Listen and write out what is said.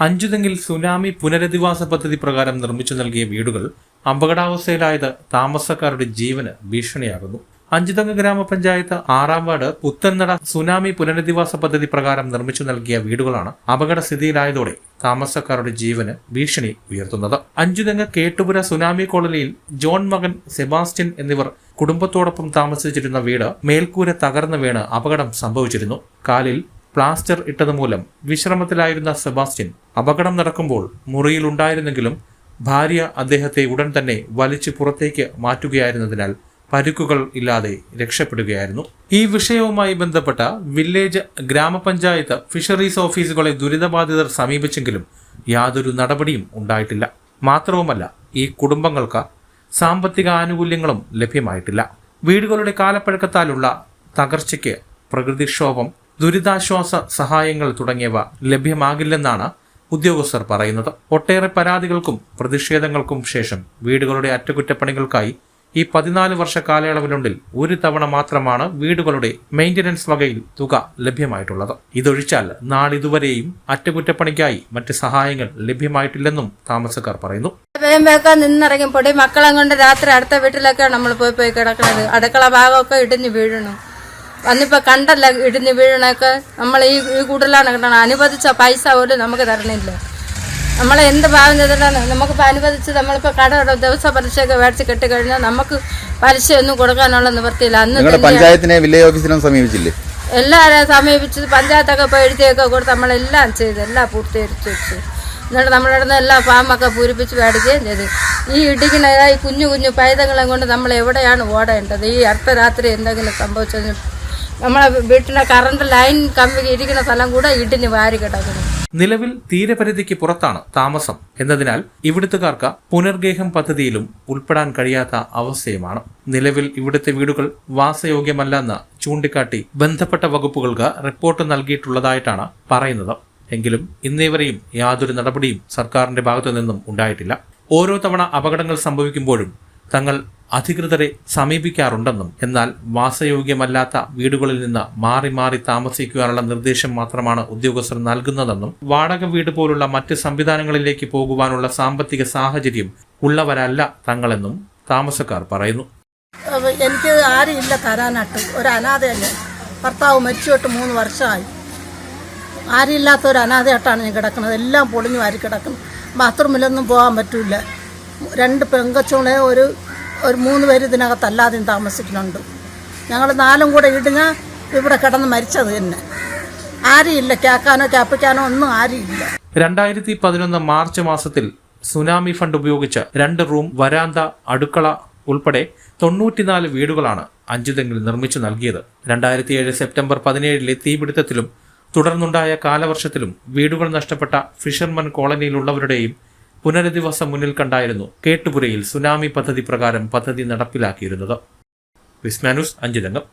അഞ്ചുതെങ്ങിൽ tsunami പുനരധിവാസ പദ്ധതി പ്രകാരം നിർമ്മിച്ചു നൽകിയ വീടുകൾ അപകടാവസ്ഥയിലായത് താമസക്കാരുടെ ജീവന് ഭീഷണിയാകുന്നു. അഞ്ചുതങ്ങ് ഗ്രാമപഞ്ചായത്ത് ആറാം വാർഡ് പുത്തൻനട സുനാമി പുനരധിവാസ പദ്ധതി പ്രകാരം നിർമ്മിച്ചു നൽകിയ വീടുകളാണ് അപകടസ്ഥിതിയിലായതോടെ താമസക്കാരുടെ ജീവന് ഭീഷണി ഉയർത്തുന്നത്. അഞ്ചുതെങ്ങ് കേട്ടുപുര സുനാമി കോളനിയിൽ ജോൺ മകൻ സെബാസ്റ്റ്യൻ എന്നിവർ കുടുംബത്തോടൊപ്പം താമസിച്ചിരുന്ന വീട് മേൽക്കൂര തകർന്നു വീണ് അപകടം സംഭവിച്ചിരുന്നു. കാലിൽ പ്ലാസ്റ്റർ ഇട്ടതുമൂലം വിശ്രമത്തിലായിരുന്ന സെബാസ്റ്റ്യൻ അപകടം നടക്കുമ്പോൾ മുറിയിലുണ്ടായിരുന്നെങ്കിലും ഭാര്യ അദ്ദേഹത്തെ ഉടൻ തന്നെ വലിച്ചു പുറത്തേക്ക് മാറ്റുകയായിരുന്നതിനാൽ പരുക്കുകൾ ഇല്ലാതെ രക്ഷപ്പെടുകയായിരുന്നു. ഈ വിഷയവുമായി ബന്ധപ്പെട്ട വില്ലേജ് ഗ്രാമപഞ്ചായത്ത് ഫിഷറീസ് ഓഫീസുകളെ ദുരിതബാധിതർ സമീപിച്ചെങ്കിലും യാതൊരു നടപടിയും ഉണ്ടായിട്ടില്ല. മാത്രവുമല്ല ഈ കുടുംബങ്ങൾക്ക് സാമ്പത്തിക ആനുകൂല്യങ്ങളും ലഭ്യമായിട്ടില്ല. വീടുകളുടെ കാലപ്പഴക്കത്താലുള്ള തകർച്ചയ്ക്ക് പ്രകൃതിക്ഷോഭം ദുരിതാശ്വാസ സഹായങ്ങൾ തുടങ്ങിയവ ലഭ്യമാകില്ലെന്നാണ് ഉദ്യോഗസ്ഥർ പറയുന്നത്. ഒട്ടേറെ പരാതികൾക്കും പ്രതിഷേധങ്ങൾക്കും ശേഷം വീടുകളുടെ അറ്റകുറ്റപ്പണികൾക്കായി ഈ പതിനാല് വർഷ കാലയളവിനുള്ളിൽ ഒരു തവണ മാത്രമാണ് വീടുകളുടെ മെയിന്റനൻസ് വകയിൽ തുക ലഭ്യമായിട്ടുള്ളത്. ഇതൊഴിച്ചാൽ നാളിതുവരെയും അറ്റകുറ്റപ്പണിക്കായി മറ്റ് സഹായങ്ങൾ ലഭ്യമായിട്ടില്ലെന്നും താമസക്കാർ പറയുന്നു. നിന്നിറങ്ങിപ്പോടി നിന്നിറങ്ങി പൊടി മക്കളെ കൊണ്ട് രാത്രി അടുത്ത വീട്ടിലൊക്കെ നമ്മൾ പോയി പോയി കിടക്കുന്നത് അടുക്കള ഭാഗമൊക്കെ ഇടിഞ്ഞു വീഴണു. വന്നിപ്പോ കണ്ടല്ല ഇടിഞ്ഞ് വീഴണൊക്കെ. നമ്മൾ ഈ ഈ കൂടുതലാണ് കിട്ടണം അനുവദിച്ച പൈസ പോലും നമുക്ക് തരണില്ല. നമ്മളെ എന്ത് ഭാവം ചെയ്തിട്ടാണ് നമുക്കിപ്പോൾ അനുവദിച്ച് നമ്മളിപ്പോൾ കട ദിവസ പലിശയൊക്കെ മേടിച്ച് കെട്ടിക്കഴിഞ്ഞാൽ നമുക്ക് പലിശയൊന്നും കൊടുക്കാനുള്ള നിവൃത്തിയില്ല. അന്ന് പഞ്ചായത്തിനെ വില്ലേജ് ഓഫീസിനും സമീപിച്ചില്ലേ? എല്ലാവരെയും സമീപിച്ച് പഞ്ചായത്തൊക്കെ പോയി എഴുതിയൊക്കെ കൊടുത്ത് നമ്മളെല്ലാം ചെയ്ത് എല്ലാം പൂർത്തീകരിച്ചു വെച്ചു. എന്നിട്ട് നമ്മുടെ അടുത്ത് എല്ലാ ഫാമൊക്കെ പൂരിപ്പിച്ച് മേടിക്കുകയും ചെയ്തു. ഈ ഇടിക്കുന്ന ഈ കുഞ്ഞു കുഞ്ഞു പൈതങ്ങളെ കൊണ്ട് നമ്മൾ എവിടെയാണ് ഓടേണ്ടത്? ഈ അർദ്ധരാത്രി എന്തെങ്കിലും സംഭവിച്ചതിന് നമ്മളെ വീട്ടിലെ കറണ്ട് ലൈൻ കമ്പി ഇരിക്കുന്ന സ്ഥലം കൂടെ ഇടിഞ്ഞ് വാരി കിടക്കുന്നു നിലവിൽ തീരപരിധിക്ക് പുറത്താണ് താമസം എന്നതിനാൽ ഇവിടുത്തുകാർക്ക് പുനർഗേഹം പദ്ധതിയിലും ഉൾപ്പെടാൻ കഴിയാത്ത അവസ്ഥയുമാണ്. നിലവിൽ ഇവിടുത്തെ വീടുകൾ വാസയോഗ്യമല്ലെന്ന് ചൂണ്ടിക്കാട്ടി ബന്ധപ്പെട്ട വകുപ്പുകൾക്ക് റിപ്പോർട്ട് നൽകിയിട്ടുള്ളതായിട്ടാണ് പറയുന്നത്. എങ്കിലും ഇന്നേവരെയും യാതൊരു നടപടിയും സർക്കാരിന്റെ ഭാഗത്തു നിന്നും ഉണ്ടായിട്ടില്ല. ഓരോ തവണ അപകടങ്ങൾ സംഭവിക്കുമ്പോഴും തങ്ങൾ അധികൃതരെ സമീപിക്കാറുണ്ടെന്നും എന്നാൽ വാസയോഗ്യമല്ലാത്ത വീടുകളിൽ നിന്ന് മാറി മാറി താമസിക്കുവാനുള്ള നിർദ്ദേശം മാത്രമാണ് ഉദ്യോഗസ്ഥർ നൽകുന്നതെന്നും വാടക വീട് പോലുള്ള മറ്റ് സംവിധാനങ്ങളിലേക്ക് പോകുവാനുള്ള സാമ്പത്തിക സാഹചര്യം ഉള്ളവരല്ല തങ്ങളെന്നും താമസക്കാർ പറയുന്നു. എനിക്ക് ആരും ഇല്ല തരാനായിട്ട്. ഒരു അനാഥയല്ലേ ഭർത്താവ് മരിച്ചുവിട്ട് മൂന്ന് വർഷമായി. ആരുമില്ലാത്ത ഒരു അനാഥയായിട്ടാണ് ഞാൻ കിടക്കുന്നത്. എല്ലാം പൊളിഞ്ഞു വാരി കിടക്കുന്നു ബാത്റൂമിലൊന്നും പോകാൻ പറ്റില്ല. രണ്ട് പെങ്കച്ചോളെ ഒരു ഒരു മൂന്ന് പേര് ഇതിനകത്തല്ലാതെയും താമസിക്കുന്നുണ്ട്. ഞങ്ങൾ നാലും കൂടെ ഇടിഞ്ഞ് ഇവിടെ കിടന്ന് മരിച്ചത് തന്നെ. ആരുമില്ല കേൾക്കാനോ കേൾപ്പിക്കാനോ ഒന്നും ആരുമില്ല രണ്ടായിരത്തി പതിനൊന്ന് മാർച്ച് മാസത്തിൽ സുനാമി ഫണ്ട് ഉപയോഗിച്ച് രണ്ട് റൂം വരാന്ത അടുക്കള ഉൾപ്പെടെ തൊണ്ണൂറ്റിനാല് വീടുകളാണ് അഞ്ചുതെങ്ങിൽ നിർമ്മിച്ചു നൽകിയത്. രണ്ടായിരത്തി ഏഴ് സെപ്റ്റംബർ പതിനേഴിലെ തീപിടുത്തത്തിലും തുടർന്നുണ്ടായ കാലവർഷത്തിലും വീടുകൾ നഷ്ടപ്പെട്ട ഫിഷർമൻ കോളനിയിലുള്ളവരുടെയും പുനരധിവാസം മുന്നിൽ കണ്ടായിരുന്നു കേട്ടുപുരയിൽ സുനാമി പദ്ധതി പ്രകാരം പദ്ധതി നടപ്പിലാക്കിയിരുന്നത്. വിസ്മാനുസ് അഞ്ചുതെങ്ങം